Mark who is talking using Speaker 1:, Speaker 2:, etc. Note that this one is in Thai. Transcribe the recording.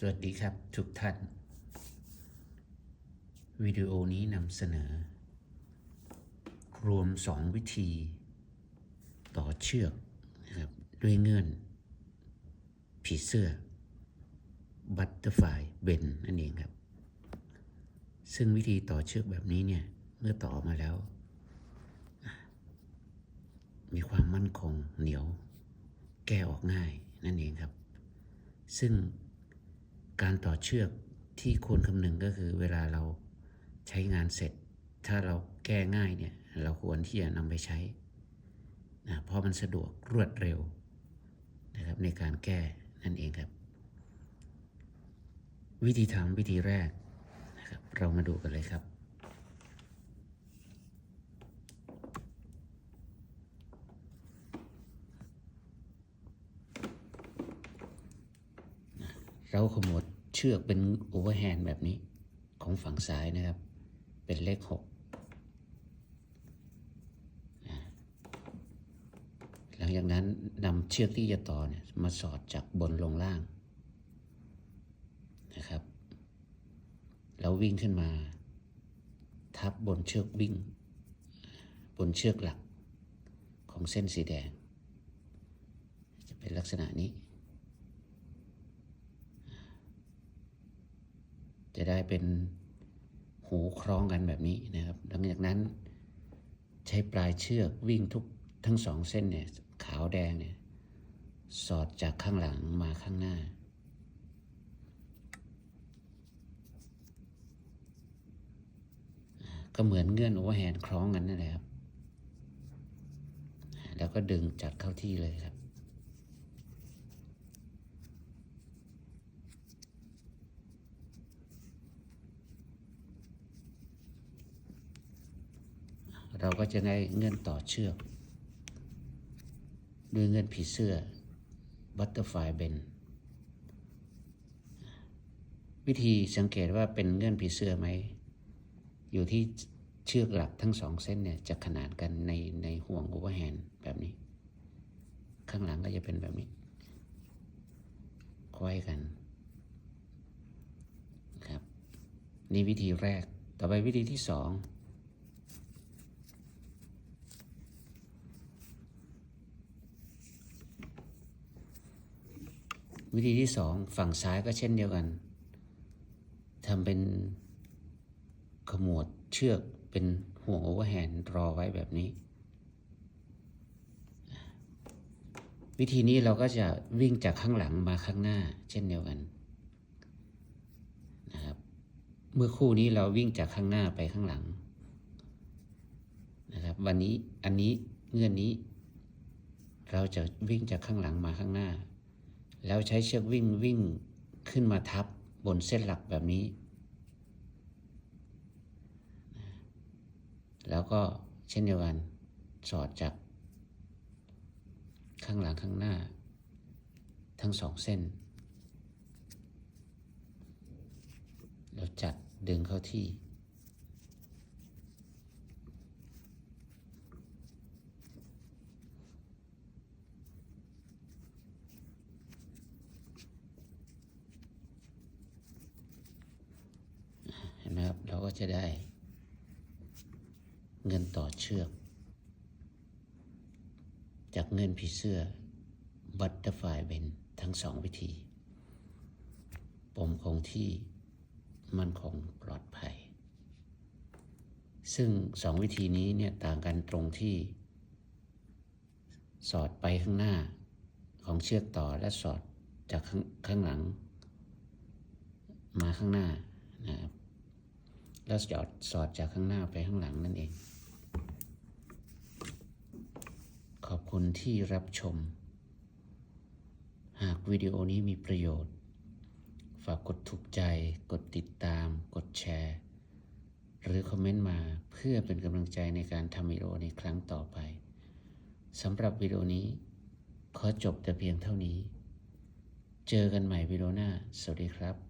Speaker 1: สวัสดีครับทุกท่าน วิดีโอนี้นำเสนอ รวมสองวิธี ต่อเชือกนะครับด้วยเงื่อน ผีเสื้อ บัตเตอร์ไฟเบนนั่นเองครับ ซึ่งวิธีต่อเชือกแบบนี้เนี่ย เมื่อต่อมาแล้ว มีความมั่นคงเหนียว แก้ออกง่ายนั่นเองครับ ซึ่ง การต่อเชือกที่ควรคำนึงก็คือเวลาเราใช้งานเสร็จ ถ้าเราแก้ง่ายเนี่ยเราควรที่จะนำไปใช้นะเพราะมันสะดวกรวดเร็วนะครับในการแก้นั่นเองครับ วิธีทำวิธีแรกนะครับเรามาดูกันเลยครับ เราขมวดเชือกเป็นโอเวอร์แฮนด์แบบนี้ของฝั่งซ้ายนะครับ เป็นเลขหกหลังจากนั้นนำเชือกที่จะต่อเนี่ยมาสอดจากบนลงล่างนะครับ แล้ววิ่งขึ้นมา ทับบนเชือกวิ่ง บนเชือกหลักของเส้นสีแดง จะเป็นลักษณะนี้ จะ ได้เป็นหูคล้องกันแบบนี้นะครับ หลังจากนั้นใช้ปลายเชือกวิ่งทุกทั้งสองเส้นเนี่ยขาวแดงเนี่ยสอดจากข้างหลังมาข้างหน้า ก็เหมือนเงื่อนโอเวอร์แฮนด์คล้องกันนั่นแหละครับ แล้วก็ดึงจัดเข้าที่เลยครับ เราก็จะได้เงื่อนต่อเชือก ด้วยเงื่อนผีเสื้อบัตเตอร์ไฟเบนวิธีสังเกตว่าเป็นเงื่อนผีเสื้อไหม อยู่ที่เชือกหลักทั้งสองเส้นเนี่ยจะขนานกันในในห่วงโอเวอร์แฮนด์แบบนี้ ข้างหลังก็จะเป็นแบบนี้ควยกันครับ นี่วิธีแรกต่อไปวิธีที่สอง วิธีที่สองฝั่งซ้ายก็เช่นเดียวกันทำเป็นขมวดเชือกเป็นห่วงโอเวอร์แฮนด์รอไว้แบบนี้ วิธีนี้เราก็จะวิ่งจากข้างหลังมาข้างหน้าเช่นเดียวกันนะครับเมื่อคู่นี้เราวิ่งจากข้างหน้าไปข้างหลังนะครับวันนี้อันนี้เงื่อนนี้ เราจะวิ่งจากข้างหลังมาข้างหน้า แล้วใช้เชือกวิ่งวิ่งขึ้นมาทับบนเส้นหลักแบบนี้ แล้วก็เช่นเดียวกันสอดจากข้างหลังข้างหน้า ทั้งสองเส้น แล้วจัดดึงเข้าที่ เห็ นไหมครับ เราก็จะได้ เงินต่อเชือก จากเงินผีเสื้อบัตเตอร์ไฟเบนทั้งสองวิธี ปมคงที่มันคงปลอดภัย ซึ่งสองวิธีนี้เนี่ยต่างกันตรงที่ สอดไปข้างหน้าของเชือกต่อและสอดจากข้างข้างหลัง มาข้างหน้านะครับ แล้วสอดสอดจากข้างหน้าไปข้างหลังนั่นเอง ขอบคุณที่รับชม หากวิดีโอนี้มีประโยชน์ ฝากกดถูกใจ กดติดตาม กดแชร์ หรือคอมเมนต์มาเพื่อเป็นกำลังใจในการทำวิดีโอในครั้งต่อไปสำหรับวิดีโอนี้ ขอจบแต่เพียงเท่านี้ เจอกันใหม่วิดีโอหน้า สวัสดีครับ